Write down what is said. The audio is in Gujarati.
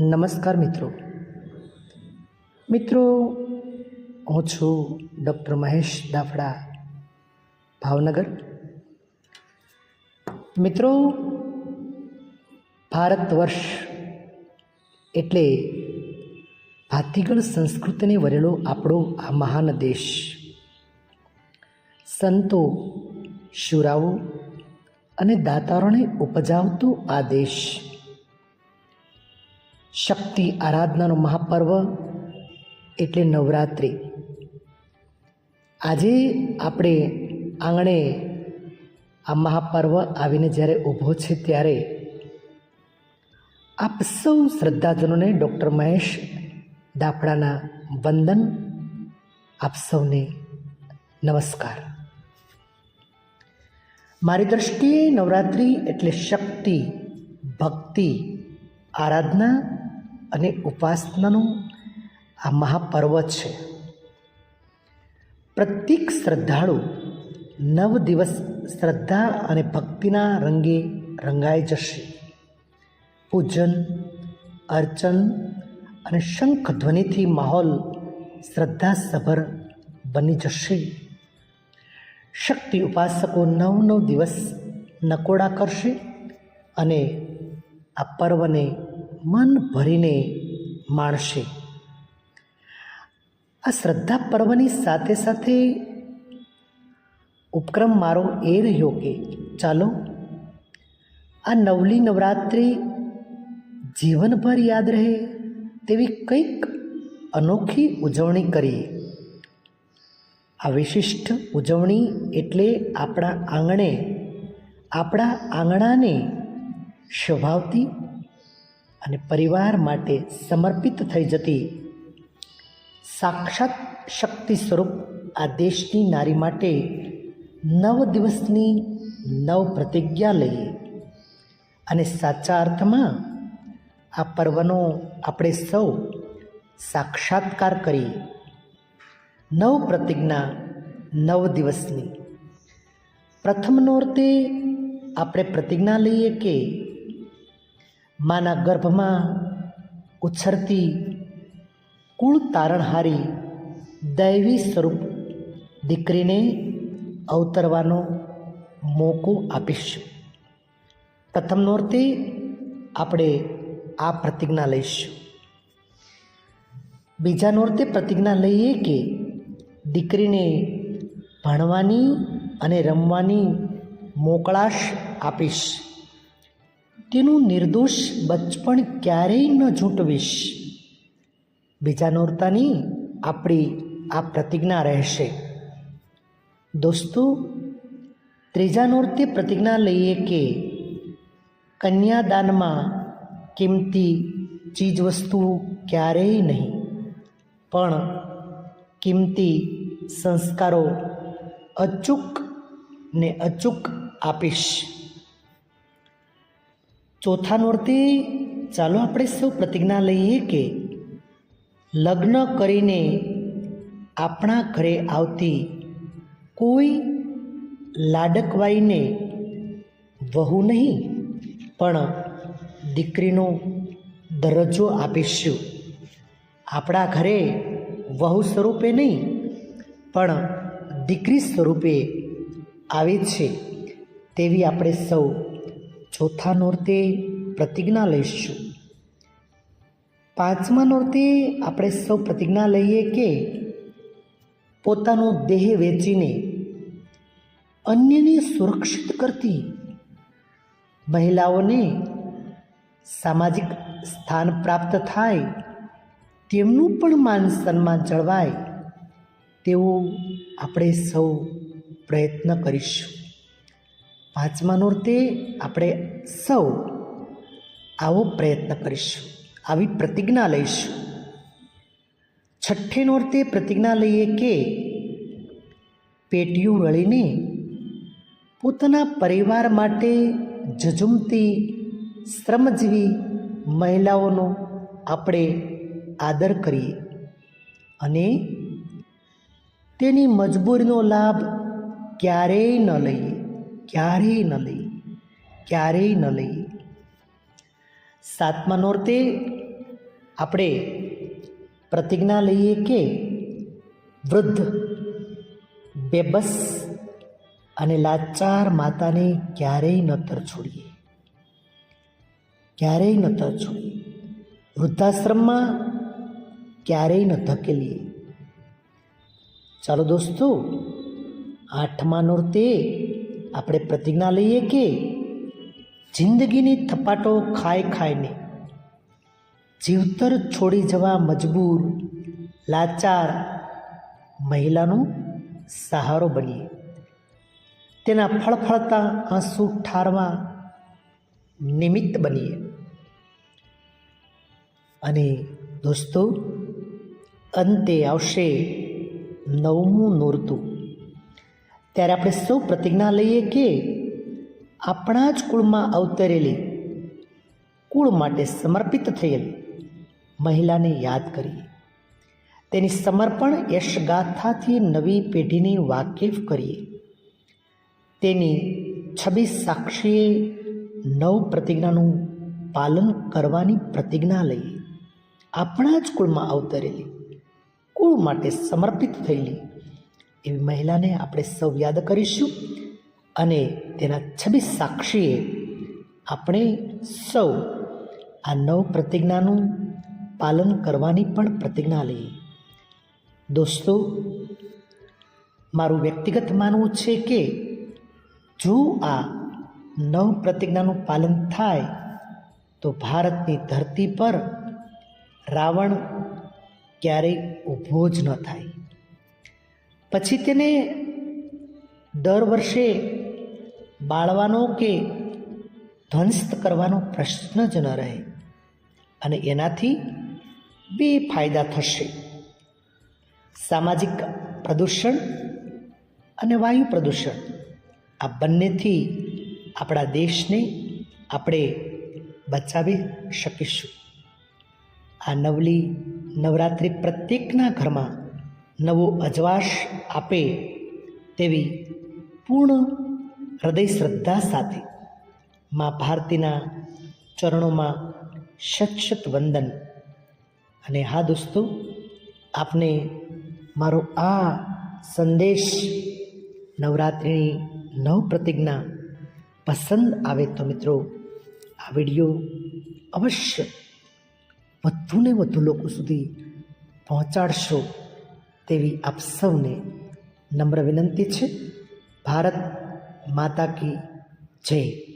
નમસ્કાર મિત્રો. મિત્રો, હું છું ડૉક્ટર મહેશ દાફડા, ભાવનગર. મિત્રો, ભારત વર્ષ એટલે ભાતીગળ સંસ્કૃતિને વરેલો આપણો આ મહાન દેશ. સંતો શુરાઓ અને દાતારોને ઉપજાવતો આ દેશ. શક્તિ આરાધનાનો મહાપર્વ એટલે નવરાત્રિ. આજે આપણે આંગણે આ મહાપર્વ આવીને જ્યારે ઊભો છે ત્યારે આપ સૌ શ્રદ્ધાજનોને ડૉક્ટર મહેશ દાફડાના વંદન, આપ સૌને નમસ્કાર. મારી દૃષ્ટિએ નવરાત્રિ એટલે શક્તિ, ભક્તિ, આરાધના અને ઉપાસનાનું આ મહાપર્વ છે. પ્રત્યેક શ્રદ્ધાળુ નવ દિવસ શ્રદ્ધા અને ભક્તિના રંગે રંગાઈ જશે. પૂજન, અર્ચન અને શંખ ધ્વનિથી માહોલ શ્રદ્ધાસભર બની જશે. શક્તિ ઉપાસકો નવ નવ દિવસ નકોડા કરશે અને આ પર્વને મન ભરીને માણશે. આ શ્રદ્ધા પર્વની સાથે સાથે ઉપક્રમ મારો એ રહ્યો કે ચાલો, આ નવલી નવરાત્રિ જીવનભર યાદ રહે તેવી કંઈક અનોખી ઉજવણી કરીએ. આ વિશિષ્ટ ઉજવણી એટલે આપણા આંગણે, આપણા આંગણાને શોભાવતી અને પરિવાર માટે સમર્પિત થઈ જતી સાક્ષાત શક્તિ સ્વરૂપ આ દેશની નારી માટે નવ દિવસની નવ પ્રતિજ્ઞા લઈએ. અને સાચા અર્થમાં આ પર્વનો આપણે સૌ સાક્ષાત્કાર કરીએ. નવ પ્રતિજ્ઞા નવ દિવસની. પ્રથમનો અર્થે આપણે પ્રતિજ્ઞા લઈએ કે માના ગર્ભમાં ઉછરતી કુળ તારણહારી દૈવી સ્વરૂપ દીકરીને અવતરવાનો મોકો આપીશ. પ્રથમ નોરતે આપણે આ પ્રતિજ્ઞા લઈશું. બીજા નોરતે પ્રતિજ્ઞા લઈએ કે દીકરીને ભણવાની અને રમવાની મોકળાશ આપીશ. તેનું નિર્દોષ બચપણ ક્યારેય ન ઝૂંટવીશ બીજા નોરતાની આપણી આ પ્રતિજ્ઞા રહેશે. દોસ્તો, ત્રીજા નોરતે પ્રતિજ્ઞા લઈએ કે કન્યાદાનમાં કિંમતી ચીજવસ્તુ ક્યારેય નહીં, પણ કિંમતી સંસ્કારો અચૂક ને અચૂક આપીશ. ચોથા નોરતે ચાલો આપણે સૌ પ્રતિજ્ઞા લઈએ કે લગ્ન કરીને આપણા ઘરે આવતી કોઈ લાડકવાઈને વહુ નહીં, પણ દીકરીનો દરજ્જો આપીશું. આપણા ઘરે વહુ સ્વરૂપે નહીં, પણ દીકરી સ્વરૂપે આવે છે. તેવી આપણે સૌ ચોથા નોરતે પ્રતિજ્ઞા લઈશું. પાંચમા નોરતે આપણે સૌ પ્રતિજ્ઞા લઈએ કે પોતાનો દેહ વેચીને અન્યને સુરક્ષિત કરતી મહિલાઓને સામાજિક સ્થાન પ્રાપ્ત થાય, તેમનું પણ માન સન્માન જળવાય, તેવો આપણે સૌ પ્રયત્ન કરીશું. પાંચમા નોરતે આપણે સૌ આવો પ્રયત્ન કરીશું, આવી પ્રતિજ્ઞા લઈશું. છઠ્ઠે નોરતે પ્રતિજ્ઞા લઈએ કે પેટીયું રળીને પોતાના પરિવાર માટે જજુમતી શ્રમજીવી મહિલાઓનો આપણે આદર કરીએ અને તેની મજબૂરીનો લાભ ક્યારેય ન લઈએ. ક્યારેય ન લઈએ ક્યારેય ન લઈએ સાતમા નોરતે આપણે પ્રતિજ્ઞા લઈએ કે વૃદ્ધ, બેબસ અને લાચાર માતાને ક્યારેય નતર છોડીએ. ક્યારેય નતર છોડીએ. વૃદ્ધાશ્રમમાં ક્યારેય ન ધકેલીએ. ચાલો દોસ્તો, આઠમા નોરતે આપણે પ્રતિજ્ઞા લઈએ કે જિંદગીની થપાટો ખાય ખાયને જીવતર છોડી જવા મજબૂર, લાચાર મહિલાનો સહારો બનીએ. તેના ફળફળતા આંસુ ઠારવા નિમિત્ત બનીએ. અને દોસ્તો, અંતે આવશે નવમું નોરતું. ત્યારે આપણે સૌ પ્રતિજ્ઞા લઈએ કે આપણા જ કુળમાં અવતરેલી કુળ માટે સમર્પિત થયેલ મહિલાને યાદ કરીએ. તેની સમર્પણ યશગાથાથી નવી પેઢીને વાકેફ કરીએ. તેની છબી સાક્ષીએ નવ પ્રતિજ્ઞાનું પાલન કરવાની પ્રતિજ્ઞા લઈએ. આપણા જ કુળમાં અવતરેલી કુળ માટે સમર્પિત થયેલી એવી મહિલાને આપણે સૌ યાદ કરીશું અને તેના છબી સાક્ષીએ આપણે સૌ આ નવ પ્રતિજ્ઞાનું પાલન કરવાની પણ પ્રતિજ્ઞા લઈએ. દોસ્તો, મારું વ્યક્તિગત માનવું છે કે જો આ નવ પ્રતિજ્ઞાનું પાલન થાય તો ભારતની ધરતી પર રાવણ ક્યારેય ઊભો જ ન થાય. પછી તેને દર વર્ષે બાળવાનો કે ધ્વંસ્ત કરવાનો પ્રશ્ન જ ન રહે અને એનાથી બે ફાયદા થશે. સામાજિક પ્રદૂષણ અને વાયુ પ્રદૂષણ, આ બંનેથી આપણા દેશને આપણે બચાવી શકીશું. આ નવલી નવરાત્રિ પ્રત્યેકના ઘરમાં નવો અજવાશ આપે તેવી પૂર્ણ હૃદય શ્રદ્ધા સાથે મા ભારતીના ચરણોમાં શત વંદન. અને હા દોસ્તો, આપને મારો આ સંદેશ નવરાત્રિની નવ પ્રતિજ્ઞા પસંદ આવે તો મિત્રો, આ વીડિયો અવશ્ય વધુને વધુ લોકો સુધી પહોંચાડશો. તેવી આપ સૌને નમ્ર વિનંતી છે. ભારત માતા કી જય.